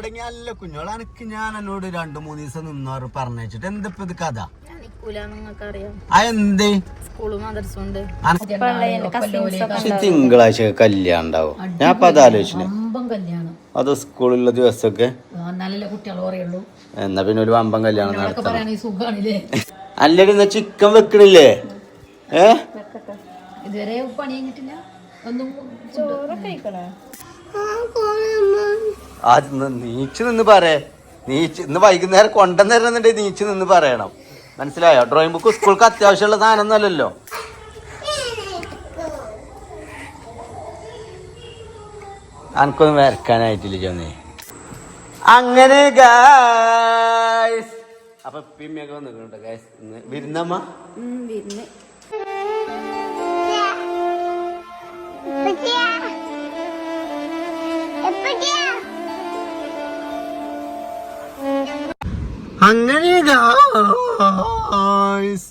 അല്ല കുഞ്ഞോളെ എനിക്ക് ഞാൻ എന്നോട് രണ്ടു മൂന്ന് ദിവസം നിന്നോറ് പറഞ്ഞിട്ട് എന്തിപ്പോ ഇത് കഥ? തിങ്കളാഴ്ച കല്യാണം ഉണ്ടാവും. ഞാൻ അപ്പൊ അത് ആലോചിച്ചു വമ്പം കല്യാണം. അത് സ്കൂളിലുള്ള ദിവസമൊക്കെ? എന്നാ പിന്നെ ഒരു വമ്പം കല്യാണം അല്ലടി എന്നാ ചിക്കൻ വെക്കണില്ലേ? ഏ? ഇതുവരെ പണി കഴിഞ്ഞിട്ടില്ല. ഒന്നും ചോറൊക്കെ കഴിക്കണേ? അത് നീച്ച് നിന്ന് പറയേ. നീച്ച് ഇന്ന് വൈകുന്നേരം കൊണ്ടുവന്നിരുന്നുണ്ടെങ്കിൽ നീച്ച് നിന്ന് പറയണം. മനസ്സിലായോ? ഡ്രോയിങ് ബുക്ക് സ്കൂൾക്ക് അത്യാവശ്യമുള്ള സാധനം ഒന്നല്ലല്ലോ അനക്കൊന്നും വരക്കാനായിട്ടില്ല ജോന്നേ. അങ്ങനെ ഗായ്സ് അപ്പൊ പിമ്മയൊക്കെ വന്നിട്ടുണ്ട് ഗായ്സ് ഇന്ന് വിരുന്നമ്മ? വിരുന്ന്. അങ്ങനെ ഗായ്സ്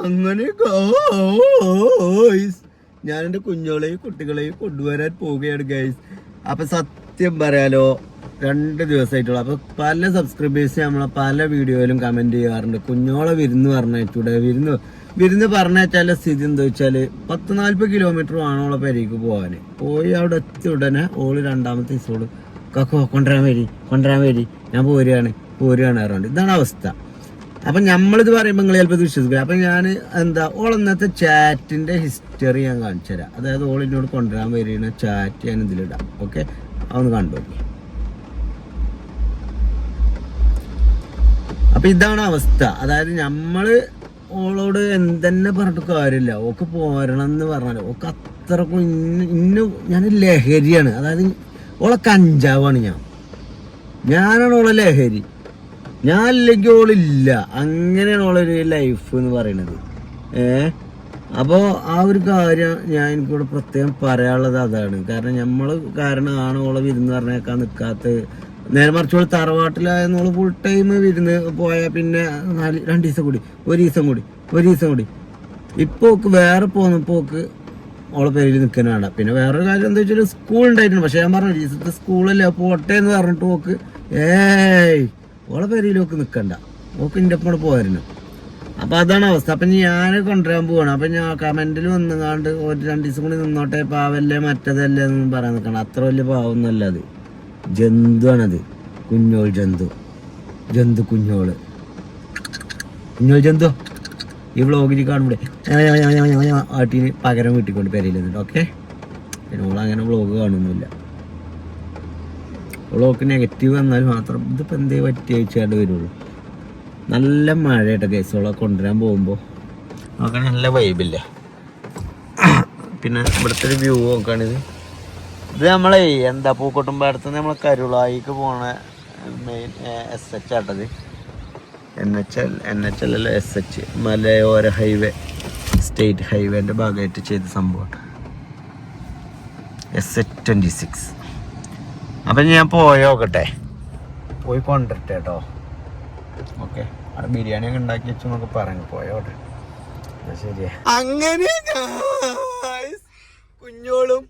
അങ്ങനെ ഗായ്സ് ഞാൻ എന്റെ കുഞ്ഞുങ്ങളെയും കുട്ടികളെയും കൊണ്ടുവരാൻ പോവുകയാണ് ഗൈസ് അപ്പം സത്യം പറയാലോ രണ്ട് ദിവസമായിട്ടുള്ള. അപ്പോൾ പല സബ്സ്ക്രൈബേഴ്സ് നമ്മളെ പല വീഡിയോയിലും കമന്റ് ചെയ്യാറുണ്ട്. കുഞ്ഞോളെ വിരുന്ന് പറഞ്ഞൂടെ വിരുന്ന് വിരുന്ന് പറഞ്ഞാച്ചാലെ സ്ഥിതി എന്താ വെച്ചാൽ പത്ത് നാൽപ്പത് കിലോമീറ്റർ വേണം ഓളെ പെരേക്ക് പോകാന് പോയി അവിടെ എത്തി ഉടനെ ഓൾ രണ്ടാമത്തെ ദിവസോട് കക്കോ കൊണ്ടുവരാൻ വേണ്ടി കൊണ്ടുവരാൻ വേണ്ടി ഞാൻ പോരുകയാണ് പോരുകയാണ് അറിയാണ്ട് ഇതാണ് അവസ്ഥ. അപ്പം നമ്മളിത് പറയുമ്പോൾ നിങ്ങൾ ചിലപ്പോൾ വിശ്വസിക്കില്ല. അപ്പം ഞാൻ എന്താ ഓൾ ഇന്നത്തെ ചാറ്റിന്റെ ഹിസ്റ്ററി ഞാൻ കാണിച്ചു തരാം. അതായത് ഓൾ എന്നോട് കൊണ്ടുവരാൻ വരുന്ന ചാറ്റ് ഞാൻ ഇതിലിടാം. ഓക്കെ അതൊന്ന് കണ്ടു അപ്പം ഇതാണ് അവസ്ഥ. അതായത് നമ്മൾ ഓളോട് എന്തെന്നെ പറഞ്ഞിട്ട് കാര്യമില്ല. ഓക്ക് പോരണം എന്ന് പറഞ്ഞാൽ ഓക്ക് അത്രക്കും ഇന്ന ഇന്ന ഞാൻ ലഹരിയാണ്. അതായത് ഓളെ കഞ്ചാവാണ് ഞാൻ. ഞാനാണ് ഓളെ ലഹരി. ഞാൻ അല്ലെങ്കിൽ ഓളില്ല. അങ്ങനെയാണ് ഓളൊരു ലൈഫ് എന്ന് പറയുന്നത് ഏ? അപ്പോൾ ആ ഒരു കാര്യം ഞാൻ എനിക്കിവിടെ പ്രത്യേകം പറയാനുള്ളത് അതാണ്. കാരണം നമ്മൾ കാരണമാണ് ഓളെ വിരുന്ന് പറഞ്ഞേക്കാൻ നിൽക്കാത്ത നേരെ മറിച്ച് ഓൾ തറവാട്ടിലായെന്ന് ഫുൾ ടൈം വിരുന്ന് പോയാൽ പിന്നെ നാല് രണ്ട് ദിവസം കൂടി. ഒരു ദിവസം കൂടി. ഒരു ദിവസം കൂടി. ഇപ്പോക്ക് വേറെ പോന്നപ്പോൾ ഓക്ക് ഓളെ പേരിൽ നിൽക്കാനാണ് പിന്നെ വേറൊരു കാര്യം എന്താ വെച്ചാൽ സ്കൂൾ ഉണ്ടായിട്ടുണ്ട് പക്ഷെ ഞാൻ പറഞ്ഞു ജീസത്തെ സ്കൂളല്ലേ പോട്ടെ എന്ന് പറഞ്ഞിട്ട് ഓക്ക് ഏയ് ഓളെ പേരിൽ ഓക്ക് നിൽക്കണ്ട. ഓക്ക് എന്റെ ഒപ്പം പോയിരുന്നു അപ്പോൾ അതാണ് അവസ്ഥ. അപ്പം ഞാൻ കൊണ്ടുവരാൻ പോവാണ്. അപ്പം ഞാൻ കമന്റിൽ വന്നുകാണ്ട് ഒരു രണ്ട് ദിവസം കൂടി നിന്നോട്ടെ പാവല്ലേ മറ്റതല്ലേ എന്ന് പറയാൻ നിൽക്കണം അത്ര വലിയ പാവമൊന്നുമല്ല അത്. ജന്തുവാണത്. കുഞ്ഞോൾ ജന്തു. ജന്തു കുഞ്ഞോൾ. കുഞ്ഞോൾ ജന്തു. ഈ വ്ളോഗിൽ കാണുമ്പോഴേ ആട്ടിന് പകരം വീട്ടിക്കൊണ്ട് പെരയിലുണ്ട് ഓക്കെ പിന്നെ അങ്ങനെ വ്ളോഗ് കാണുന്നില്ല വ്ളോഗ് നെഗറ്റീവ് വന്നാൽ മാത്രം ഇതിപ്പോൾ എന്തേ പറ്റിയ ചോദിച്ചാണ്ട് വരുള്ളൂ. നല്ല മഴ കേട്ടോ കേസോളെ കൊണ്ടുവരാൻ പോകുമ്പോൾ നമുക്ക് നല്ല വൈബില്ല പിന്നെ ഇവിടുത്തെ ഒരു വ്യൂ നോക്കുകയാണിത് ഇത് നമ്മളെ എന്താ പൂക്കോട്ടുംപാടത്ത് പാടത്ത് നമ്മളെ കരുളായിക്ക് പോണ main S H ആട്ടത്. N H L N H L അല്ല എസ് എച്ച് മലയോര ഹൈവേ സ്റ്റേറ്റ് ഹൈവേന്റെ ഭാഗമായിട്ട് ചെയ്ത സംഭവം. എസ് എച്ച് ട്വന്റി സിക്സ് അപ്പം ഞാൻ പോയോക്കട്ടെ പോയി കൊണ്ടിട്ട് കേട്ടോ. ഓക്കെ. അവിടെ ബിരിയാണി ഒക്കെ ഉണ്ടാക്കി വെച്ചു നമുക്ക് പറഞ്ഞു പോയോട്ടെ ശരിയാ. അങ്ങനെ കുഞ്ഞോളും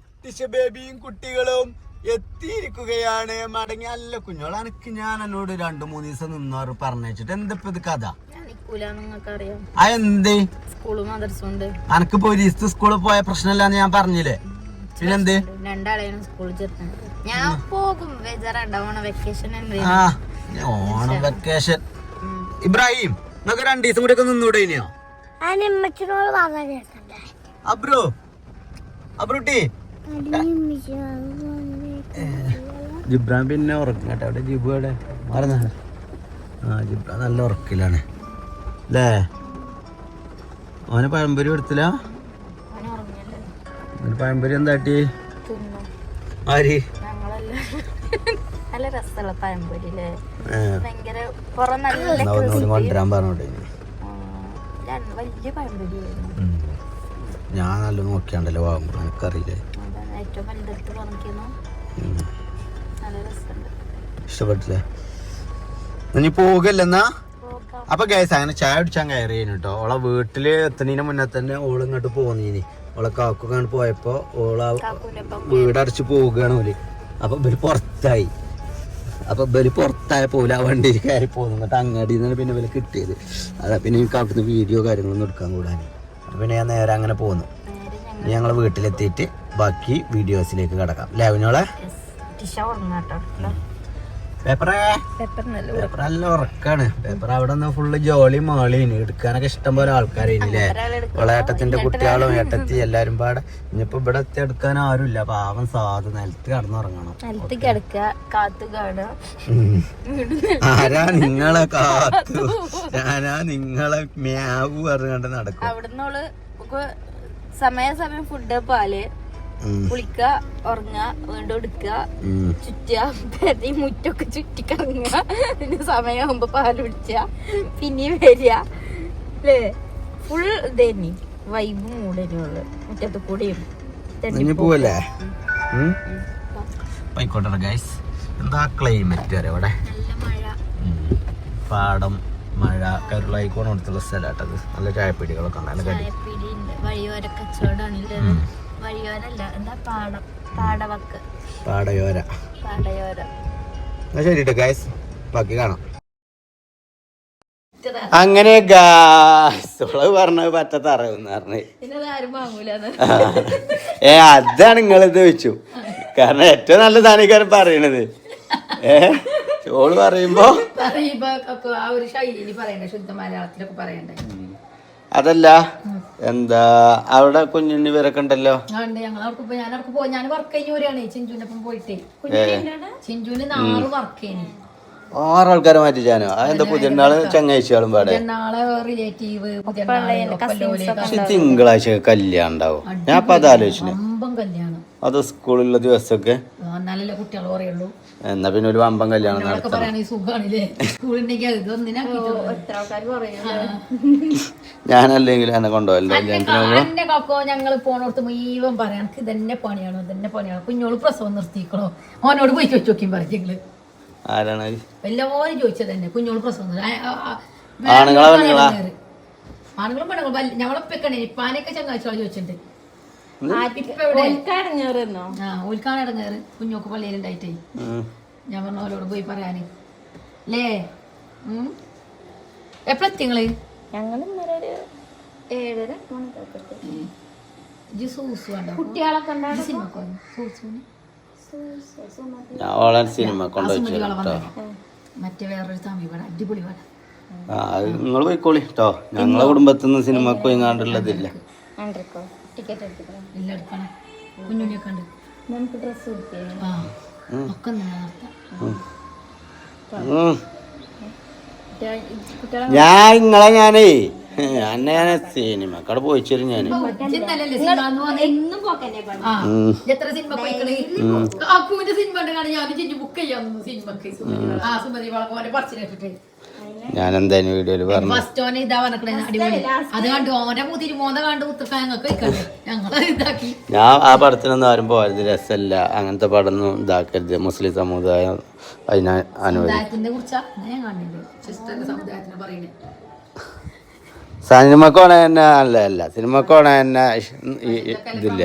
ബേബിയും കുട്ടികളും എത്തിയിരിക്കുകയാണ്. മടങ്ങി. അല്ല കുഞ്ഞോൾ എനിക്ക് ഞാൻ എന്നോട് രണ്ടു മൂന്ന് ദിവസം നിന്നോറ് പറഞ്ഞിട്ട് എന്തിപ്പോ ഇത് കഥ? എനിക്ക് നിങ്ങൾക്ക് അനക്ക് പോയി ദിവസത്തെ സ്കൂളിൽ പോയ പ്രശ്നമില്ലാന്ന് ഞാൻ പറഞ്ഞില്ലേ? പിന്നെന്ത്? രണ്ടാളെയാണ് സ്കൂളിൽ ചേർത്തത് ഞാൻ പോകും. ബേജാറുണ്ടാവണ വെക്കേഷൻ ഉണ്ട് ആ ഓണം വെക്കേഷൻ ഇബ്രാഹിം നമുക്ക് രണ്ടു ദിവസം കൂടെ ഒക്കെ നിന്നൂടെ ഇനിയോ? അബ്രു അബ്രുട്ടി. ജിബ്രാൻ പിന്നെ ഉറക്കും കേട്ടോ. അവിടെ ജിബു അവിടെ മാറുന്ന. ആ ജിബ്രാൻ നല്ല ഉറക്കിലാണ് അല്ലേ അവന് പഴംപൊരി എടുത്തില്ല അവന് പഴംപൊരി എന്താട്ടി ആര്? നല്ല രസമുള്ള പഴംപൊരി അല്ലേ ഭയങ്കര പുറം നല്ല കൊണ്ടുവരാൻ പറഞ്ഞോട്ടെ വലിയ. ഞാൻ നല്ല നോക്കിയാണ്ടല്ലോ വാങ്ങും എനിക്കറിയില്ലേ? ഏറ്റവും വലുതെടുത്ത് പറഞ്ഞിരുന്നു ഇഷ്ടപ്പെട്ടില്ലേ? ഇനി പോകല്ലെന്നാ? പോകാം. അപ്പൊ ഗൈസ് അങ്ങനെ ചായ കുടിച്ചാൻ കയറി കേട്ടോ ഓളെ വീട്ടിൽ എത്തുന്നതിന് മുന്നേ തന്നെ ഓൾ ഇങ്ങോട്ട് പോന്നീനി. ഓളെ കാക്കൊക്കെ അങ്ങോട്ട് പോയപ്പോ ഓള വീടടച്ച് പോവുകയാണ് ഓൽ. അപ്പൊ ബലി പുറത്തായി. അപ്പൊ ഇവർ പുറത്തായ പോലെ ആ വണ്ടിയിൽ കയറി പോകുന്നു എന്നിട്ട് അങ്ങാടിയിൽ നിന്നാണ് പിന്നെ ഇവർ കിട്ടിയത്. അതാ പിന്നെ എനിക്ക് അവിടുന്ന് വീഡിയോ കാര്യങ്ങളൊന്നും എടുക്കാൻ കൂടാൻ അപ്പൊ പിന്നെ ഞാൻ നേരെ അങ്ങനെ പോന്നു. ഞങ്ങളെ വീട്ടിലെത്തിയിട്ട് ബാക്കി വീഡിയോസിലേക്ക് കിടക്കാം. ലാവിനോളെ ഉറങ്ങാട്ടോ പേപ്പറേ പെപ്പർ നല്ല ഉറക്കാണ്. പേപ്പർ അവിടെ നിന്ന് ഫുള്ള് ജോളി മാളിന് എടുക്കാനൊക്കെ ഇഷ്ടം പോലെ ആൾക്കാരില്ലേ ഏട്ടത്തിന്റെ കുട്ടികളും ഏട്ടത്തി എല്ലാരും പാടെ. ഇനിയിപ്പോ ഇവിടെ എത്തി എടുക്കാൻ ആരുമില്ല പാവം സാധു. നിലത്ത് കടന്നുറങ്ങണം. നിലത്ത് കിടക്കുക കാത്തു ആരാ നിങ്ങളെ കാത്തു? ഞാനാ നിങ്ങളെ മ്യാവ് പറഞ്ഞുകൊണ്ട് നടക്കും. സമയാസമയം ഫുഡ് പാൽ. ഉം. കുളിക്ക ഉറങ്ങുക വീണ്ടും എടുക്കുക. ചുറ്റുക മുറ്റൊക്കെ ചുറ്റിക്കറങ്ങുക. പിന്നെ സമയമാകുമ്പോ പാൽ കുടിച്ച പിന്നെയും വരിക. അല്ലേ ഫുൾ ഇതന്നെ വൈബ് മൂടനുള്ളു മുറ്റത്ത് കൂടെയും? ഗൈസ് എന്താ ക്ലൈമറ്റ് വരെ ഇവിടെ പാടം മഴ കരുളായിക്കോണം അടുത്തുള്ള സ്ഥലമാട്ടത് നല്ല ചായപ്പീടികളൊക്കെ ഉണ്ട് നല്ല കടി. വഴിയോര കച്ചവടമാണുള്ളത് ഉം. വഴിയോരല്ല എന്താ പാടം പാടവക്ക്. പാടയോര. പാടയോര. ശരി ഗൈസ് ബാക്കി കാണാം. അങ്ങനെ ഗാസ് പറഞ്ഞത് പറ്റത്ത അറിവെന്ന് പറഞ്ഞു. ഏ അതാണ് നിങ്ങളിത് വെച്ചു. കാരണം ഏറ്റവും നല്ല സാധനക്കാരൻ പറയണത്. ഏ ചോൾ പറയുമ്പോ പറയുമ്പോ ആ ഒരു ശൈലി പറയണ്ടേ ശുദ്ധ മലയാളത്തിലൊക്കെ പറയണ്ടേ. അതല്ല എന്താ അവിടെ കുഞ്ഞുണ്ണി ഇവരൊക്കെ ഉണ്ടല്ലോ? ഞാൻ വർക്ക് കഴിഞ്ഞ ചിഞ്ചുവിന്റെ പോയിട്ട്. ചിഞ്ചുവിന് നാളെ വർക്ക് കഴിഞ്ഞു ആറാൾക്കാരെ മാറ്റിച്ചാനോ അതെന്താ പുതിയ ആൾ ചങ്ങാഴ്ചകളും പാടെ. നാളെ റിലേറ്റീവ് പക്ഷെ തിങ്കളാഴ്ച കല്യാണം ഉണ്ടാവും. ഞാൻ അപ്പൊ അത് ആലോചിച്ചു കല്യാണം. അത് സ്കൂളിലുള്ള ദിവസമൊക്കെ? എന്നാ പിന്നെ ഒരു വമ്പം കല്യാണം ഞാനല്ലെങ്കിൽ എന്നെ കൊണ്ടുപോകല്ലോ ഞങ്ങൾ പോണോടത്ത് മുഴുവൻ പറയാം എനിക്ക് ഇതന്നെ പണിയാണോ ഇതന്നെ പണിയാണോ. കുഞ്ഞോൾ പ്രസവം നിർത്തിക്കണോ? മോനോട് പോയി ചോദിച്ചു നോക്കിയും പറയും ഞങ്ങൾ. ആരാണ്? എല്ലാവരും ചോദിച്ചത് തന്നെ. കുഞ്ഞോൾ പ്രസവം ആണുങ്ങളാ പെണ്ണുങ്ങളാ? ആണുങ്ങളും പെണ്ണുങ്ങളും. ഇപ്പാനൊക്കെ ചോദിച്ചിട്ടുണ്ട് ഓൽക്കാണ് ഇടങ്ങേറ് കുഞ്ഞോക്ക് പള്ളിയിലുണ്ടായിട്ടേ ഞാൻ പറഞ്ഞു പോയി പറയാന്. അല്ലേ എപ്പോഴെത്തിങ്ങൾ ഞങ്ങളും ഏഴര കുട്ടികളൊക്കെ ഉണ്ടാവും സിനിമക്ക് വന്നു സൂസുവിന് ഞാൻ ഓളെ സിനിമ കൊണ്ടുവച്ചു കേട്ടോ മറ്റേ വേറൊരു തമിഴ് പടം അടിപൊളി പടം. ആ നിങ്ങൾ പോയിക്കോളി കേട്ടോ ഞങ്ങളെ കുടുംബത്തിൽ നിന്ന് സിനിമക്ക് പോയിങ്ങാണ്ടുള്ളതില്ല. കണ്ടിട്ടുള്ളതില്ല ഞാൻ നിങ്ങളെ ഞാനേ അന്നെ ഞാൻ സിനിമ. കട പോയി ചെറിയ പോക്കന്നെ പണി? ആ. ഉം. എത്ര സിനിമ പോയിക്കളി അക്കുവിന്റെ ഞാൻ ഞാൻ എന്തായാലും വീഡിയോയിൽ പറഞ്ഞു. ഫസ്റ്റ് ഓനെ ഇതാ പറഞ്ഞേ അടിപൊളി. അത് കണ്ടു ഓന്റെ പൂത്തിരി മോന്ത കണ്ട് ഞങ്ങൾക്ക് ഞങ്ങളത് ഇതാക്കി. ഞാൻ ആ പടത്തിനൊന്നും ആരും പോകരുത് രസമല്ല അങ്ങനത്തെ പടമൊന്നും ഇതാക്കരുത്. മുസ്ലിം സമുദായം അതിനെ അനുവദിക്കും. ഞാൻ കണ്ടിട്ടുണ്ട് സിസ്റ്ററിന്റെ സമുദായത്തിനെ പറയുന്നത് സിനിമക്കോണ തന്നെ അല്ല അല്ല. സിനിമക്കോണ തന്നെ ഇതില്ല.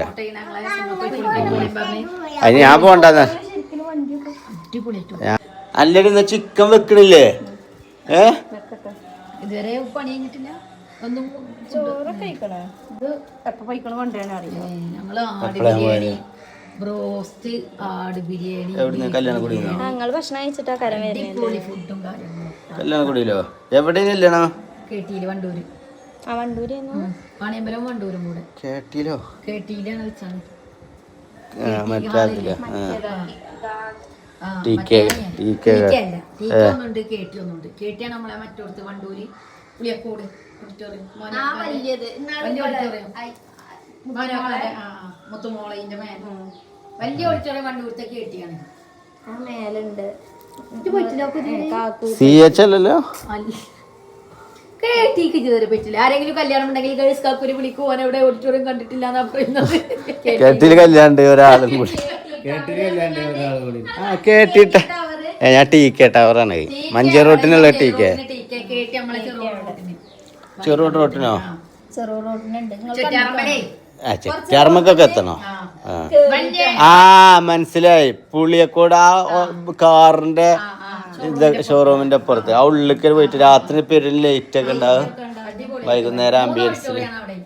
അത് ഞാൻ പോണ്ടെന്ന്. അടിപൊളിയായിട്ട് അല്ലടി എന്നാ ചിക്കൻ വെക്കണില്ലേ? ഏ? ഇതുവരെ പണി കഴിഞ്ഞിട്ടില്ല. ഒന്നും ബ്രോസ്റ്റ് ആട് ബിരിയാണി ഞങ്ങൾ ഭക്ഷണം കഴിച്ചിട്ടാ കരം വരുന്നത്. അടിപൊളി ഫുഡും കാര്യങ്ങളും കല്യാണക്കുടിയിലോ എവിടെ കല്യാണോ? വണ്ടൂര്. ആ വണ്ടൂര് പാണിയമ്പലം വണ്ടൂരും കൂടെ. കേട്ടിലോ? കേട്ടിയിലാണ് വെച്ചാണ്. കേട്ടിയാണ് നമ്മളെ മറ്റോടത്ത് വണ്ടൂര് പുളിയക്കോട് വലിയ ഓഡിറ്റോറിയം വണ്ടൂരത്തെ കേട്ടിയാണ്. ആ മേലുണ്ട്. കാക്കു സി എച്ച് അല്ലല്ലോ? കേട്ടിക്ക് ഇതുവരെ പറ്റില്ല. ആരെങ്കിലും കല്യാണം ഉണ്ടെങ്കിൽ ഗേൾസ് കാക്കൂരി വിളിക്കു ഓൻ എവിടെ ഓഡിറ്റോറിയം കണ്ടിട്ടില്ല എന്നാ പറയുന്നത് കേട്ടിൽ കല്യാണ്ട് ഒരാളും കൂടി. ആ കേട്ടിട്ട. ഏ ഞാൻ ടി കെ ടവറാണ് മഞ്ചേ റോട്ടിനുള്ള ടി കെ റോട്ടിനോ ചെറു ചെറ്റാറമ്മലേ ആ. ചെറ്റാർമക്കൊക്കെ എത്തണോ? ആ. മനസ്സിലായി. പുളിയക്കോട് ആ കാറിന്റെ ഷോറൂമിന്റെ അപ്പുറത്ത്. ആ ഉള്ളിലേക്ക് പോയിട്ട് രാത്രി പേരിൽ ലൈറ്റ് ഒക്കെ ഉണ്ടാവും വൈകുന്നേരം ആംബിയൻസിൽ അവിടെ.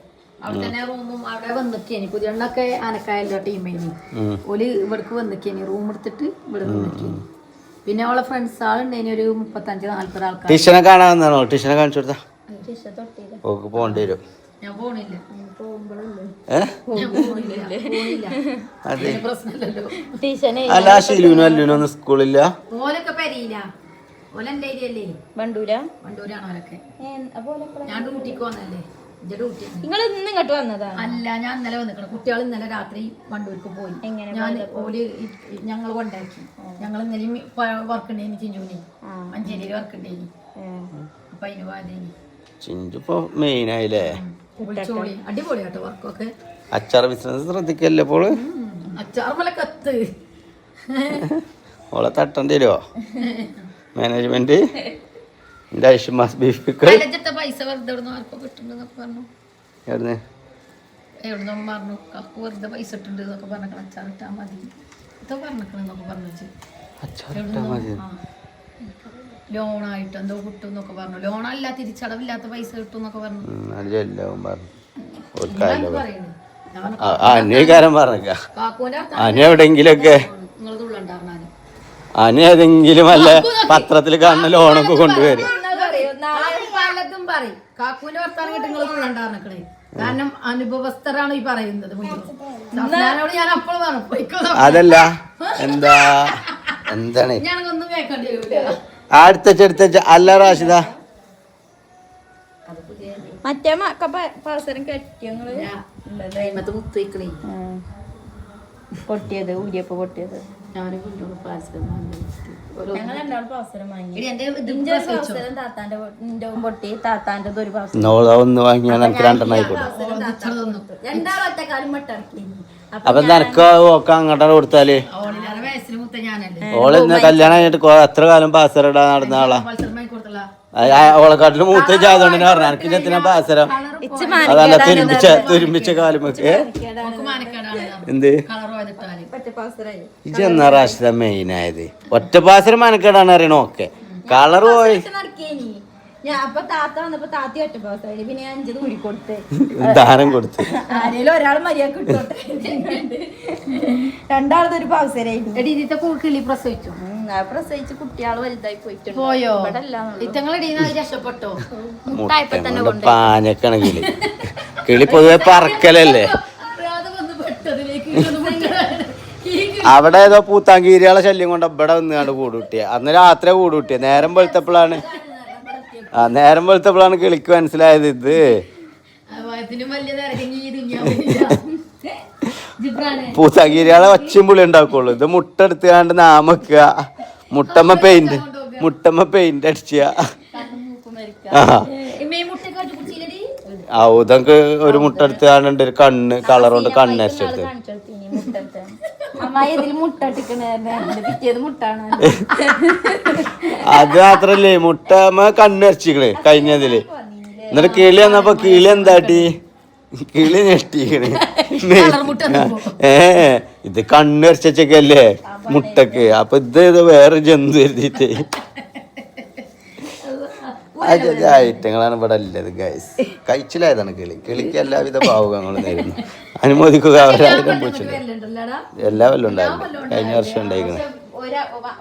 അവിടെ തന്നെ റൂമും അവിടെ വന്നിക്കേനി. പുതിയണ്ണൊക്കെ അനക്കായല്ലോ ടീമേനി ഉം. ഓൽ ഇവിടേക്ക് വന്നിക്കേനി. റൂം എടുത്തിട്ട് ഇവിടെ വന്നിക്കേനി. പിന്നെ അവളെ ഫ്രണ്ട്സ് ആളുണ്ടേനി ഒരു മുപ്പത്തഞ്ച് നാല്പത് ആൾക്കാർ ടീഷനെ കാണാൻ ടീഷനെ കാണിച്ചു കൊടുത്താ? ഓക്ക് പോകേണ്ടി വരും. ഞാൻ പോണില്ല. അതെ. അല്ല ഒന്നും സ്കൂളില്ല? നിങ്ങൾ ഇന്ന് ഇങ്ങോട്ട് വന്നതാ? അല്ല ഞാൻ ഇന്നലെ വന്നിക്കണം. കുട്ടികൾ ഇന്നലെ രാത്രി വണ്ടൂർക്ക് പോയി. എങ്ങനെ ഞാൻ ഓൽ ഞങ്ങൾ കൊണ്ടാക്കി. ഞങ്ങൾ ഇന്നലെയും വർക്ക് ഉണ്ടായിരുന്നു ചിഞ്ചൂനി മഞ്ചേരിയിൽ വർക്ക് ഉണ്ടായിരുന്നു അപ്പൊ അതിന് പോയതേനി. ചിഞ്ചു ഇപ്പൊ മെയിൻ ആയില്ലേ? വിളിച്ചോളി അടിപൊളി കേട്ടോ വർക്കൊക്കെ. അച്ചാർ ബിസിനസ് ശ്രദ്ധിക്കല്ലേ പോൾ അച്ചാർമല കത്ത്. ഓളെ തട്ടേണ്ടി വരുമോ മാനേജ്മെന്റ്? എന്റെ ഐഷമാസ് ബീഫ് പൈസ വെറുതെ പറഞ്ഞു. എവിടുന്ന്? എവിടുന്ന് പറഞ്ഞു. കാക്കു വെറുതെ പൈസ ഇട്ടുണ്ട് എന്നൊക്കെ പറഞ്ഞ അച്ചാർ മതി. ഇതൊക്കെ പറഞ്ഞു അച്ചാർ മതി. ലോണായിട്ട് എന്തോ കിട്ടും എന്നൊക്കെ പറഞ്ഞു. ലോണല്ല തിരിച്ചടവില്ലാത്ത പൈസ കിട്ടും എന്നൊക്കെ പറഞ്ഞു. അന്യകാരം പറഞ്ഞ. എവിടെങ്കിലൊക്കെ ഏതെങ്കിലും അല്ല പത്രത്തിൽ കാണുന്ന ലോണൊക്കെ കൊണ്ടുവരും. പലതും പറയും. കാക്കൂന്റെ വർത്താനം കേട്ട് നിങ്ങൾ തുള്ളുണ്ടായിരുന്നേ കാരണം അനുഭവസ്ഥരാണ് ഈ പറയുന്നത് ഞാൻ അപ്പോൾ പറഞ്ഞു അതല്ല എന്താ? എന്താണ്? ഞാനൊന്നും കേൾക്കേണ്ടി വരില്ല. അടുത്തടുത്ത അല്ല റാഷിദ. മറ്റേ മക്ക പാസരം മുത്തേക്കളേ പൊട്ടിയത് ഊരിയപ്പോ പൊട്ടിയത്. പൊട്ടി. താത്താന്റെ ഒരു പാസരം രണ്ടാമത്തെ ഒന്ന് വാങ്ങിയാണ് എനിക്ക് രണ്ടെണ്ണം ആയിക്കോട്ടെ രണ്ടാളും ഒറ്റക്കാലും മട്ടിറക്കി അപ്പൊ നിനക്ക് ഓക്ക അങ്ങോട്ടാണ് കൊടുത്താൽ? ഓൾ ഇന്ന് കല്യാണം കഴിഞ്ഞിട്ട് എത്ര കാലം പാസരടാ നടന്ന ആളാ? ഓളെക്കാട്ടിലും മൂത്ത ജാതോണ്ടിനെ പറഞ്ഞു എനിക്ക് എത്തിനാ പാസരം? അതല്ല തുരുമ്പിച്ച തുരുമ്പിച്ച കാലും ഏ? ഓക്ക് മാനക്കേടാണ്. എന്ത്? ഇജെന്നാ റാഷിദ മെയിൻ ആയത്? ഒറ്റ പാസരം മനക്കേടാണ് അറിയണോ ഓക്കെ. കളർ പോയി. ഞാൻ അപ്പൊ താത്ത വന്നപ്പോ താത്തി ഒറ്റ പാസ്സായി പിന്നെ ഞാൻ അഞ്ചത് കൂടി കൊടുത്തേ. ദാനം കൊടുത്ത്. ആരേലും ഒരാൾ മര്യാദ കിട്ടോട്ടെ രണ്ടാളത് ഒരു പാവസരായിരുന്നു. എടി ഇതിത്തെ കിളി പ്രസവിച്ചു? പ്രസവിച്ച് കുട്ടിയാൾ വലുതായി പോയിട്ടുണ്ട്. പോയോ? രക്ഷപ്പെട്ടോ? പാഞ്ഞക്കാണ് കിളി കിളി പൊതുവെ പറക്കലല്ലേ? അവിടെ ഏതോ പൂത്താങ്കീരികളെ ശല്യം കൊണ്ട് ഇവിടെ വന്നുകൊണ്ട് കൂടുകിട്ടിയ അന്ന് രാത്രി കൂടുകിട്ടിയ നേരം വെളുത്തപ്പോഴാണ് ആ നേരം വെളുത്തപ്പോഴാണ് കിളിക്ക് മനസ്സിലായത് ഇത്. ആ വച്ചും ഒച്ചയും പുളി ഉണ്ടാക്കുള്ളൂ. ഇത് മുട്ട എടുത്തുകൊണ്ട് നാമക്കുക മുട്ടമ്മ പെയിന്റ് മുട്ടമ്മ പെയിന്റ് അടിച്ച. ആ. ഔതക്ക് ഒരു മുട്ട എടുത്ത് കാണുന്നുണ്ട് ഒരു കണ്ണ് കളർ കണ്ണ് അടിച്ചെടുത്ത് അമ്മായി ഇതിൽ മുട്ട ഇട്ടിക്കണ പിറ്റേത് മുട്ടാണ്. അത് മാത്രല്ലേ മുട്ട കണ്ണരച്ചിക്കണ് കഴിഞ്ഞതിൽ. എന്നിട്ട് കിളി വന്നപ്പോ കിളി എന്താട്ടി? കിളി ഞെട്ടിക്കണ്. ഏ ഇത് കണ്ണരച്ചൊക്കെയല്ലേ മുട്ടക്ക്. അപ്പൊ ഇത് വേറെ ജന്തു ഐറ്റങ്ങളാണ് ഇവിടെ ഉള്ളത് ഗൈസ് കഴിച്ചിലായതാണ് കിളി. കിളിക്ക് എല്ലാവിധ ഭാവുകങ്ങളും നേരുന്നു അനുമോദിക്കുക അവരായിരം പൂച്ചു ഉണ്ടല്ലോടാ എല്ലാ കൊല്ലം ഉണ്ടായിരുന്നു. കഴിഞ്ഞ വർഷം ഉണ്ടായിരുന്നു.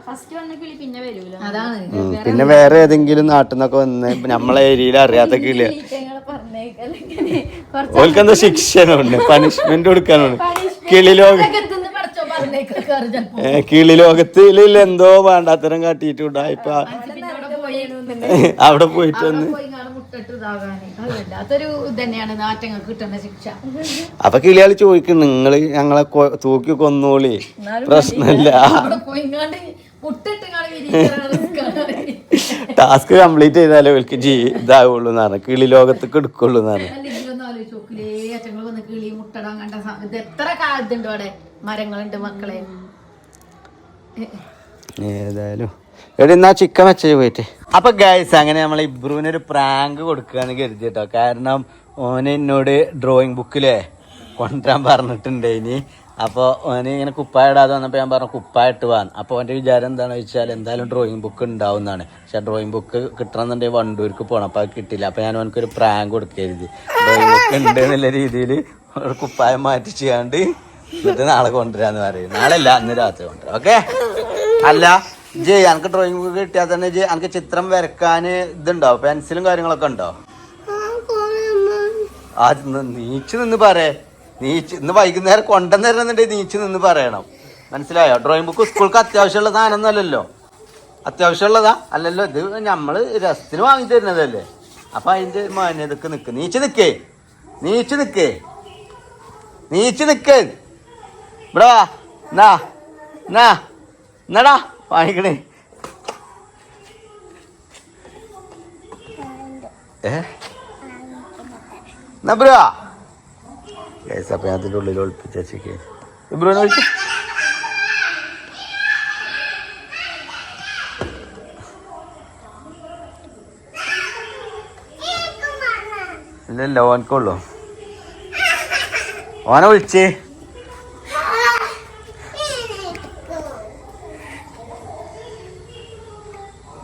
ഫസ്റ്റ് വന്ന കിളി പിന്നെ വരൂല. അതാണ്. പിന്നെ വേറെ ഏതെങ്കിലും നാട്ടിൽ നിന്നൊക്കെ വന്ന് ഇപ്പൊ നമ്മളെ ഏരിയയിൽ അറിയാത്ത കിളിയ. ഓൽക്കെന്താ പറഞ്ഞേക്കല്ലെങ്കിൽ ഓൾക്ക് എന്താ ശിക്ഷണുണ്ട് പണിഷ്മെന്റ് കൊടുക്കാനുണ്ട് കിളി ലോക കിളി ലോകത്തിൽ എന്തോ വേണ്ടാത്തരം കാട്ടിയിട്ടുണ്ടായി അവിടെ പോയിട്ട് വന്ന്. അപ്പൊ കിളിയാളി ചോദിക്കും നിങ്ങൾ ഞങ്ങളെ തൂക്കി കൊന്നോളി. പ്രശ്നമില്ല. ടാസ്ക് കംപ്ലീറ്റ് ചെയ്താലേ ഓൾക്ക് ജീ ഇതാവുള്ളൂ എന്നാണ് കിളി ലോകത്തേക്ക് എടുക്കുള്ളൂ എന്നാണ് ഏതായാലും എടി എന്നാ ചിക്കൻ വെച്ചേ പോയിട്ട്? അപ്പൊ ഗൈസ് അങ്ങനെ നമ്മൾ ഇബ്രുവിനൊരു പ്രാങ്ക് കൊടുക്കുകയെന്ന് കരുതി കേട്ടോ കാരണം ഓന് എന്നോട് ഡ്രോയിങ് ബുക്കിലേ കൊണ്ടുവരാൻ പറഞ്ഞിട്ടുണ്ട് ഇനി. അപ്പോൾ ഓന് ഇങ്ങനെ കുപ്പായ ഇടാതെ വന്നപ്പോൾ ഞാൻ പറഞ്ഞു കുപ്പായ ഇട്ട് വാൻ അപ്പോൾ അവന്റെ വിചാരം എന്താണെന്ന് വെച്ചാൽ എന്തായാലും ഡ്രോയിങ് ബുക്ക് ഉണ്ടാവുന്നതാണ് പക്ഷെ ഡ്രോയിങ് ബുക്ക് കിട്ടണമെന്നുണ്ടെങ്കിൽ വണ്ടൂർക്ക് പോകണം അപ്പോൾ കിട്ടില്ല അപ്പോൾ ഞാൻ അവനക്കൊരു പ്രാങ്ക് കൊടുക്കരുത് ഡ്രോയിങ് ബുക്ക് ഉണ്ട് എന്നുള്ള രീതിയിൽ ഒരു കുപ്പായം മാറ്റി ചെയ്യാണ്ട് എന്നിട്ട് നാളെ കൊണ്ടുവരാന്ന് പറയും. നാളെ അല്ല അന്ന് രാത്രി കൊണ്ടുവരാം. ഓക്കെ അല്ല ജെ എനിക്ക് ഡ്രോയിങ് ബുക്ക് കിട്ടിയാൽ തന്നെ ജെ എനിക്ക് ചിത്രം വരക്കാൻ ഇതുണ്ടോ? പെൻസിലും കാര്യങ്ങളൊക്കെ ഉണ്ടോ? ആ നീച്ചു നിന്ന് പറയേ. നീച്ച് ഇന്ന് വൈകുന്നേരം കൊണ്ടുവന്നിരുന്നുണ്ടെങ്കിൽ നീച്ച് നിന്ന് പറയണം. മനസ്സിലായോ? ഡ്രോയിങ് ബുക്ക് സ്കൂൾക്ക് അത്യാവശ്യമുള്ള സാധനം അല്ലല്ലോ. അത്യാവശ്യമുള്ളതാ? അല്ലല്ലോ ഇത് നമ്മൾ രസത്തിന് വാങ്ങി തരുന്നതല്ലേ? അപ്പൊ അതിന്റെ മാന്യതക്ക് നിക്ക്. നീച്ച് നിക്കേ. നീച്ച് നിക്കേ. നീച്ച് നിക്കേ. ഇവിടെ വാ. എന്നാ? എന്നാ? എന്നടാ? വാങ്ങിക്കണേ. ഏ? എന്നാ ബ്രോ ഗൈസ് അപ്പം ഞാൻ അതിന്റെ ഉള്ളിൽ ഒളിപ്പിച്ച് വെച്ചേക്ക്. വിളിച്ചു. ഇല്ലല്ല ഓനക്കുള്ളൂ ഓനെ വിളിച്ചേ.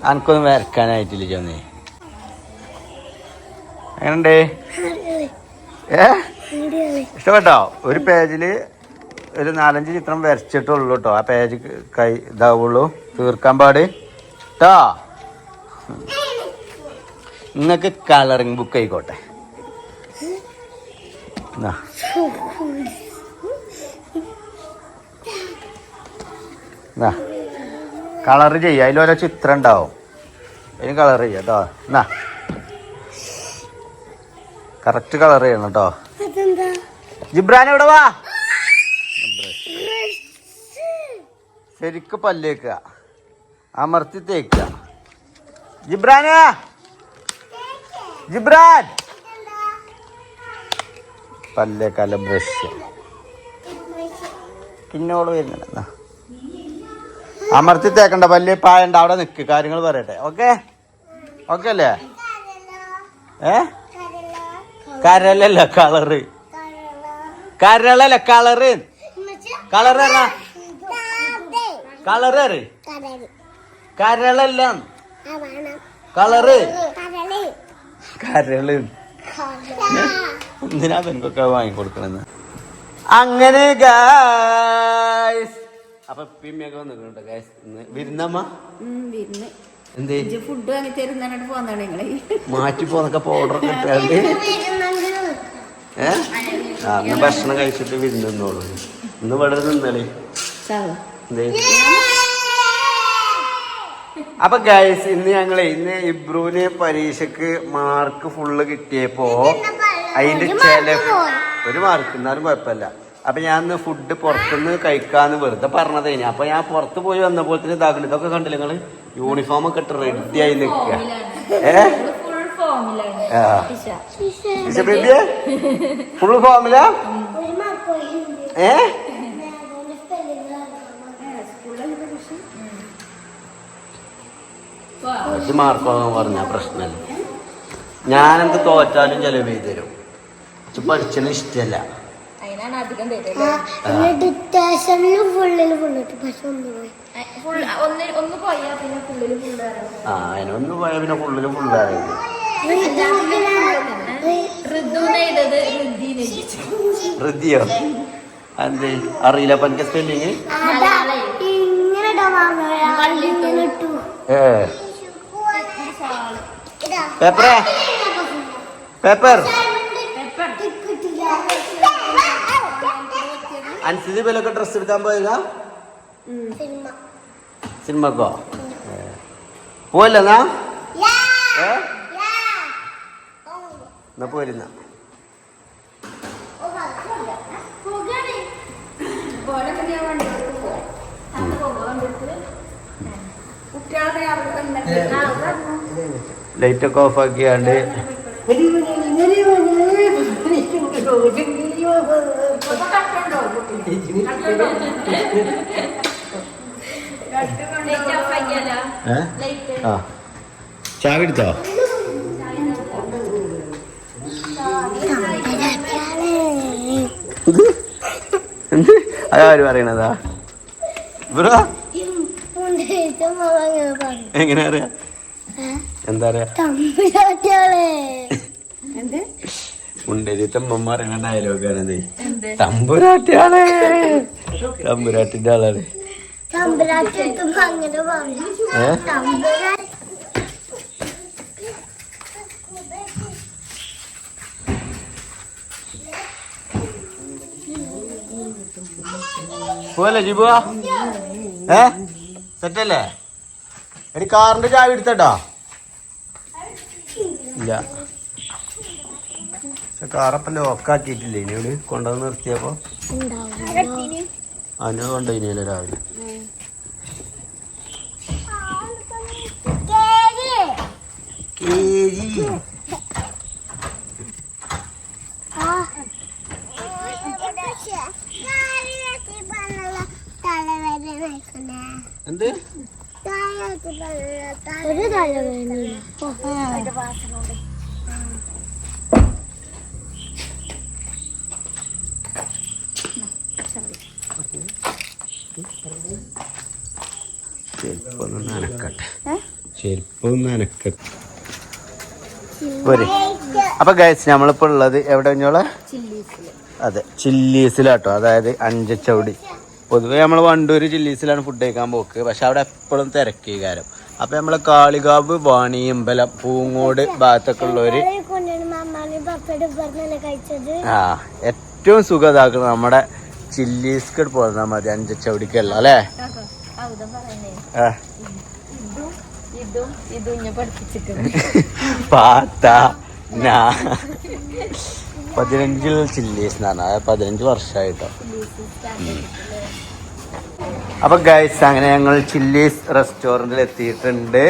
അനക്കൊന്നും വരക്കാനായിട്ടില്ല ചോന്നേ എങ്ങനുണ്ട് ഏ? ഇഷ്ടപ്പെട്ടോ? ഒരു പേജിൽ ഒരു നാലഞ്ച് ചിത്രം വരച്ചിട്ടുള്ളൂ കേട്ടോ ആ പേജ് കൈ ഇതാവുള്ളൂ. തീർക്കാൻ പാട്. കേട്ടോ നിങ്ങൾക്ക് കളറിങ് ബുക്ക് ആയിക്കോട്ടെ. കളർ ചെയ്യാം. അതിലോരോ ചിത്രം ഉണ്ടാവും. അതിന് കളർ ചെയ്യാം കേട്ടോ എന്നാ? കറക്റ്റ് കളർ ചെയ്യണം കേട്ടോ ജിബ്രാൻ ഇവിടെ വാ? ശരിക്ക് പല്ലേക്കുക. അമർത്തി തേക്കുക. ജിബ്രാന്? ജിബ്രാൻ? പല്ലേക്കാല ബ്രഷ്. പിന്നോട് വരുന്നുണ്ട് എന്നാ. അമർത്തി തേക്കണ്ട പല്ല് പായണ്ട അവിടെ നിൽക്ക് കാര്യങ്ങൾ പറയട്ടെ. ഓക്കെ ഓക്കെ അല്ലേ? ഏ? കരലല്ല കളറ് കരളല്ല കളറ് കളറ് കളറ് കരളല്ല. കളറ് കരൾ. എന്തിനാ പെൺകൊക്കെ വാങ്ങിക്കൊടുക്കണെന്ന് അങ്ങനെ ഗായ്സ് അപ്പൊ പിമ്മയൊക്കെ വന്നിട്ടുണ്ട് ഗൈസ് ഇന്ന് വിരുന്നമ്മ? വിരുന്ന്. എന്തേ? ഫുഡ് വാങ്ങി തരുന്നതിനായിട്ട് പോന്നാണ് നിങ്ങളെ മാറ്റി പോന്നൊക്കെ പൗഡർ കിട്ടാണ്ട് ഏഹ് ആ ഇന്ന് ഭക്ഷണം കഴിച്ചിട്ട് വിരുന്നോളൂ ഇന്ന് ഇവിടെ നിന്നളി എന്തേ? അപ്പൊ ഗൈസ് ഇന്ന് ഞങ്ങളെ ഇന്ന് ഇബ്രൂന് പരീക്ഷക്ക് മാർക്ക് ഫുള്ള് കിട്ടിയപ്പോ അതിന്റെ ചെലവ് ഒരു മാർക്ക് എന്നാലും കുഴപ്പമില്ല. അപ്പൊ ഞാൻ ഇന്ന് ഫുഡ് പുറത്തുനിന്ന് കഴിക്കാന്ന് വെറുതെ പറഞ്ഞത് പറഞ്ഞതേനി അപ്പൊ ഞാൻ പുറത്ത് പോയി വന്നപ്പോൾ തന്നെ ഇതാക്കണ്ട ഇതൊക്കെ കണ്ടില്ല നിങ്ങൾ? യൂണിഫോം ഒക്കെ ഇട്ട് റെഡി ആയി നിക്ക. ഏ? ഫുൾ ഫോമില ഏ? മാർക്കോന്ന് പറഞ്ഞ പ്രശ്നമല്ല ഞാനെന്ത് തോറ്റാലും ചെലവ് ചെയ്തു തരും. പഠിച്ചതിന് ഇഷ്ടമല്ല അതിനാണ് അധികം ഫുള്ളിൽ ഫുള്ളിട്ട് പക്ഷെ ഒന്ന് പോയി. ഒന്ന് പിന്നെ ഫുള്ളിൽ ഫുള്ള് ആ അതിനൊന്ന് പിന്നെ എന്തേ അറിയില്ല അപ്പൊ എനിക്ക് സ്പെല്ലിങ് പേപ്പറേ പേപ്പർ അനുസരിച്ച് വിലൊക്കെ ഡ്രസ് എടുക്കാൻ പോയതാ? സിനിമ. സിനിമക്കോ? പോവല്ലെന്നാ എന്നാ? പോരുന്ന ലൈറ്റൊക്കെ ഓഫ് ആക്കിയാണ്ട്. ആ. ചാവി എടുത്തോ അതാര് പറയണതാ ബ്രോ? എങ്ങനെ അറിയാ? എന്താ പറയാ മുണ്ടേരിത്തമ്മ പറയണ ഡയലോഗാണത് തമ്പുരാട്ടിയാണ് തമ്പുരാട്ടിന്റെ ആളാണ്. പോലെ ജിബുവാ അങ്ങനെ പറഞ്ഞു തമ്പുരാട്ടി പോവല്ലേ ജിബു? ഏ? സെറ്റല്ലേ? എടി കാറിന്റെ ചാവി എടുത്തട്ടോ ഇല്ല. പക്ഷെ കാറപ്പം ലോക്കാക്കിയിട്ടില്ലേ? ഇനി ഇവിടെ കൊണ്ടുവന്ന് നിർത്തിയപ്പോ? അതിനെ കൊണ്ടുപോയില്ലേ രാവിലെ. കേരി. എന്ത്? ഒരു തലവേദന ചെരുപ്പൊന്ന് നനക്കട്ടെ പോരെ. അപ്പൊ ഗൈസ് നമ്മളിപ്പോ ഉള്ളത് എവിടെ കഴിഞ്ഞോളെ അതെ ചില്ലീസിലാട്ടോ. അതായത് അഞ്ചച്ചവടി പൊതുവെ നമ്മൾ വണ്ടൂര് ചില്ലീസിലാണ് ഫുഡ് കഴിക്കാൻ പോക്ക്. പക്ഷെ അവിടെ എപ്പോഴും തിരക്കീകാരം അപ്പൊ നമ്മളെ കാളികാവ് വാണിയമ്പലം പൂങ്ങോട് ഭാഗത്തൊക്കെ ഉള്ളവര് ആ ഏറ്റവും സുഖം ഇതാക്കുന്നത് നമ്മുടെ ചില്ലീസ്ക്ക് പോന്നാൽ മതി അഞ്ചച്ചവടിക്കല്ല അല്ലേ? ആ. ഇതും ഇതും ഞാൻ പഠിപ്പിച്ചിട്ടുണ്ട്. പതിനഞ്ചിൽ ചില്ലീസ് എന്നാണ് അതായത് പതിനഞ്ച് വർഷമായിട്ടോ അപ്പൊ ഗൈസ് അങ്ങനെ ഞങ്ങൾ ചില്ലീസ് റെസ്റ്റോറന്റിൽ എത്തിയിട്ടുണ്ട്.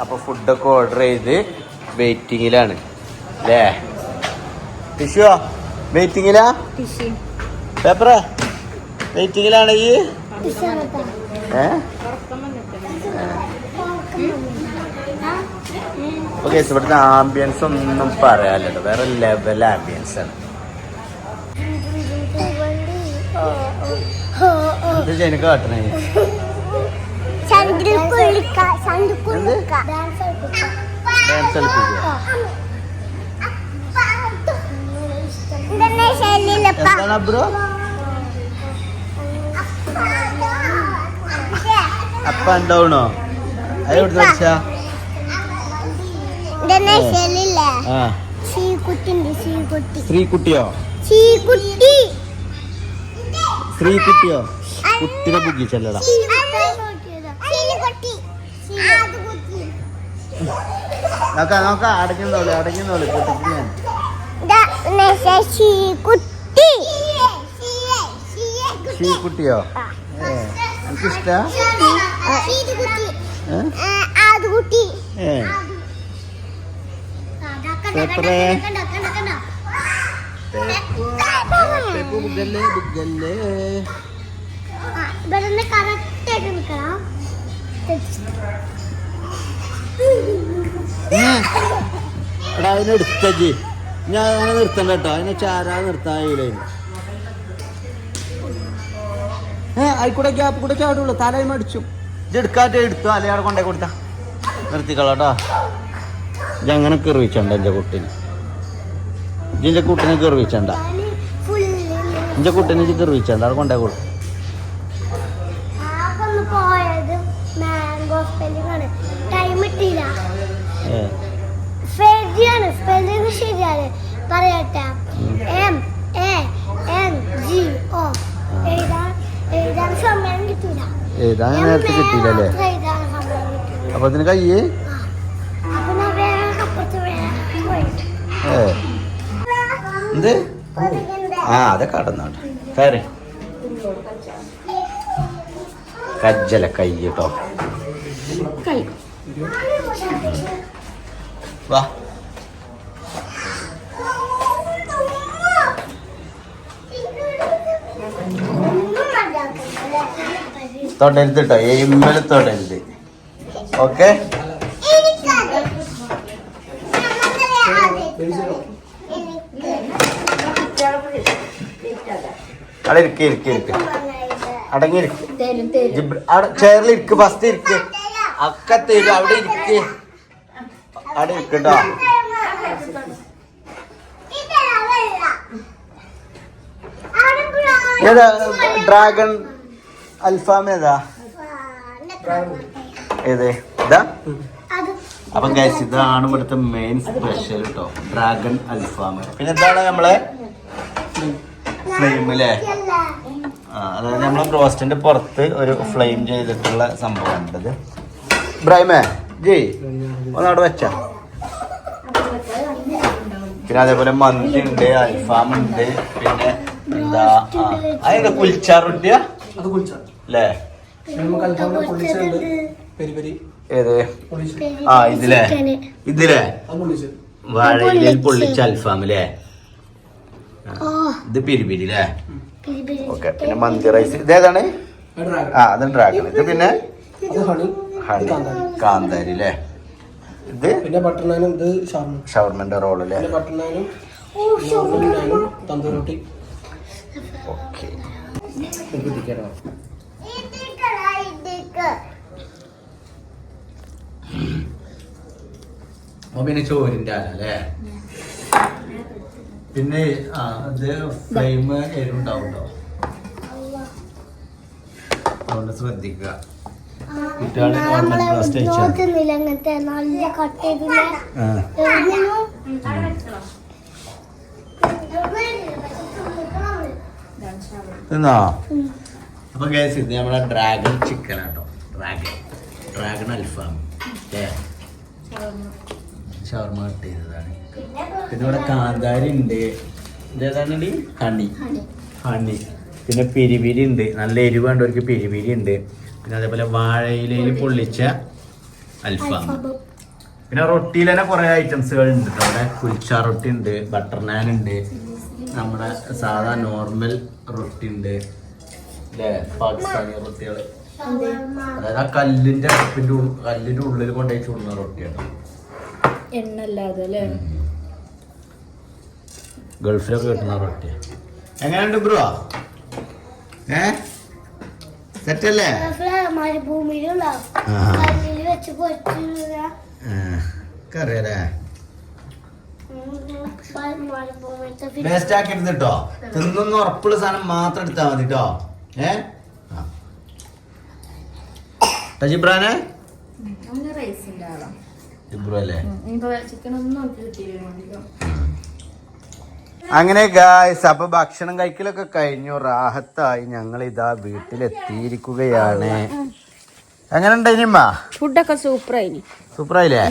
അപ്പൊ ഫുഡൊക്കെ ഓർഡർ ചെയ്ത് വെയിറ്റിങ്ങിലാണ് അല്ലേ ടിഷുവോ വെയിറ്റിങ്ങിലാ പേപ്പറ വെയിറ്റിങ്ങിലാണ് ഈ? ഏ? ഓക്കെ ഇവിടുത്തെ ആംബിയൻസ് ഒന്നും പറയാല്ലോ വേറെ ലെവൽ ആംബിയൻസ് ആണ്. എനിക്ക് കാട്ടണേ? അപ്പ ഉണ്ടാവണോ ശ്രീകുട്ടിയോ? ശ്രീകുട്ടി. ശ്രീകുട്ടിയോ? കുട്ടിനെ ബുദ്ധിച്ചല്ലടാ നോക്കാം നോക്കാം അടയ്ക്കുന്നോളൂ അടയ്ക്കുന്നോളൂ ഏ എനിക്കിഷ്ടാ. പേപ്പറേ. കറക്റ്റ് ആയിട്ട് നിൽക്കണം എടാ അതിനെ എടുത്തേ ഞാൻ അങ്ങനെ നിർത്തണ്ട കേട്ടോ. അതിനെ ചാരാ അതിന്. ഏ ആയിക്കൂടെ ഗ്യാപ്പ് കൂടെ ചാടുള്ളൂ. തലയും മടിച്ചു. ഇത് എടുക്കാറ്റ് എടുത്തു അവിടെ കൊണ്ടേ കൊടുത്ത. നിർത്തിക്കളാട്ടോ. ഇത് അങ്ങനെ കെറിവിച്ചണ്ട എന്റെ കുട്ടീനെ. ഇജിന്റെ കുട്ടീനെ കെറിവിച്ചണ്ട. എന്റെ കുട്ടിനെ ഇത് കെറിവിച്ചണ്ട. അവിടെ കൊണ്ടേ കൊടുത്തു ആകൊന്ന് എഴുതാൻ നേരത്തെ കിട്ടിയില്ലല്ലേ? അപ്പൊ അതിന് കയ്യേ? ഏ. എന്ത്? ആ അതൊക്കെ കടന്നോട്ടെ കയറി. കജ്ജല കൈ. കേട്ടോ വാ. തൊടരുത് കേട്ടോ എയിമ്മൽ തൊടരുത്. ഓക്കെ? അവിടെ ഇരിക്കേ ഇരിക്കേ ഇരിക്ക. അടങ്ങി ചെയറിൽ ഇരിക്ക് ഫസ്റ്റ് ഇരിക്ക്. അവിടെ ഇരിക്ക്. അവിടെ ഇരിക്കട്ടോ ഏതാ ഡ്രാഗൺ അൽഫാം ഏതാ? ഏത് ഇതാണ് ഇവിടുത്തെ മെയിൻ സ്പെഷ്യൽ കേട്ടോ ഡ്രാഗൺ അൽഫാം. പിന്നെ എന്താണ് നമ്മളെ ഫ്ലെയിം അല്ലേ അതായത് നമ്മളെ ബ്രോസ്റ്റിന്റെ പുറത്ത് ഒരു ഫ്ലെയിം ചെയ്തിട്ടുള്ള സംഭവം ഉണ്ടത് ഇബ്രാഹിമേ ജയ് ഒന്നവിടെ വെച്ച. പിന്നെ അതേപോലെ മന്തി ഉണ്ട് അൽഫാം ഉണ്ട് പിന്നെ എന്താ അതെന്താ കുൽച്ചാ അത് കുളിച്ച അല്ലേ ഏത്? ആ ഇതിലേ? ഇതിലേ? അത് പൊള്ളിച്ച് അൽഫാം അല്ലേ ഇത് പിരിപിരി അല്ലേ ഓക്കെ പിന്നെ മന്തി റൈസ്. ഇതേതാണ് അത് ഡ്രാഗൺ ആ അത് ഡ്രാഗൺ ഇത് പിന്നെ? കാന്താരി. കാന്താരി അല്ലേ ഇത്? പിന്നെ ബട്ടർ നാനും ഇത് ഷവർമ ഷവർമന്റെ റോൾ അല്ലേ ബട്ടർ നാനും തന്തൂരി റൊട്ടി. ഓക്കെ. അപ്പൊ പിന്നെ ചോരിന്റെ അല അല്ലേ? പിന്നെ ആ ഇത് ഫ്ലെയിം എരുണ്ടാവുണ്ടോ അതുകൊണ്ട് ശ്രദ്ധിക്കുക. കുട്ടികളെ തിന്നോ? അപ്പൊ കേസ് ഇത് നമ്മുടെ ഡ്രാഗൺ ചിക്കൻ ആട്ടോ. ഡ്രാഗൺ ഡ്രാഗൺ അൽഫാം അല്ലേ ഷവർമ. കട്ട് ചെയ്തതാണ് പിന്നെ ഇവിടെ കാന്താരി ഉണ്ട്. ഇതേതാണ് ഹണി. ഹണി. പിന്നെ പിരിപിരി ഉണ്ട്. നല്ല എരിവ് കണ്ടവർക്ക് പിരിപിരി ഉണ്ട്. പിന്നെ അതേപോലെ വാഴയിലയിൽ പൊള്ളിച്ച അൽഫാം. പിന്നെ റൊട്ടിയിൽ തന്നെ കുറേ ഐറ്റംസുകൾ ഉണ്ട് നമ്മുടെ അവിടെ കുൽച്ച റൊട്ടി ഉണ്ട് ബട്ടർ നാൻ ഉണ്ട്. നമ്മുടെ സാധാ നോർമൽ റൊട്ടി ഉണ്ട്. അല്ലേ? പാകിസ്ഥാനി റൊട്ടികൾ അതായത് ആ കല്ലിന്റെ അടുപ്പിന്റെ കല്ലിന്റെ ഉള്ളിൽ കൊണ്ടുപോയി ചുടുന്ന റൊട്ടിയാണ്. എണ്ണ അല്ലാതെ അല്ലേ ഗൾഫിലൊക്കെ കിട്ടുന്ന റൊട്ടിയ. എങ്ങനെയുണ്ട് ബ്രോ? ഏ? സെറ്റല്ലേ? കറിയല്ലേ വേസ്റ്റ് ആക്കരുത് കേട്ടോ തിന്നൊന്ന് ഉറപ്പുള്ള സാധനം മാത്രം എടുത്താൽ മതി കേട്ടോ ഏ ജിബ്രാനെ റൈസിന്റെ ആളാ ജിബ്രു അല്ലേ ഇനിയിപ്പോ ചിക്കൻ ഒന്നും നമുക്ക് കിട്ടിയില്ല അങ്ങനെ ഗായ്സ് അപ്പൊ ഭക്ഷണം കഴിക്കലൊക്കെ കഴിഞ്ഞു. റാഹത്തായി. ഞങ്ങൾ ഇതാ വീട്ടിലെത്തിയിരിക്കുകയാണ്. എങ്ങനെ ഉണ്ടായിനിമ്മ ഫുഡൊക്കെ സൂപ്പറായിനി സൂപ്പറായില്ലേ?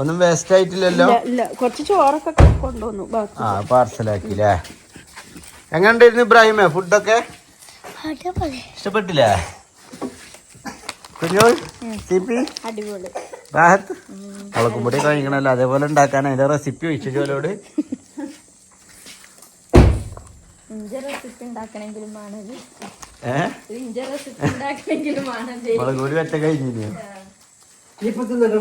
ഒന്നും വേസ്റ്റ് ആയിട്ടില്ലല്ലോ? ഇല്ല കുറച്ച് ചോറൊക്കെ കൊണ്ടുവന്നു. ബാക്കി ആ പാർസലാക്കില്ലേ എങ്ങനെ ഉണ്ടായിരുന്നു ഇബ്രാഹിമേ ഫുഡൊക്കെ ഇഷ്ടപ്പെട്ടില്ലേ? കുഞ്ഞോൾ സി അടിപൊളി. റാഹത്ത് കഴിക്കണല്ലോ അതേപോലെ ഉണ്ടാക്കാൻ അതിന്റെ റെസിപ്പി വെച്ചു ആണത് ഏഹ് മുളക് വെച്ച കഴിഞ്ഞില്ലേ തിന്നിട്ട്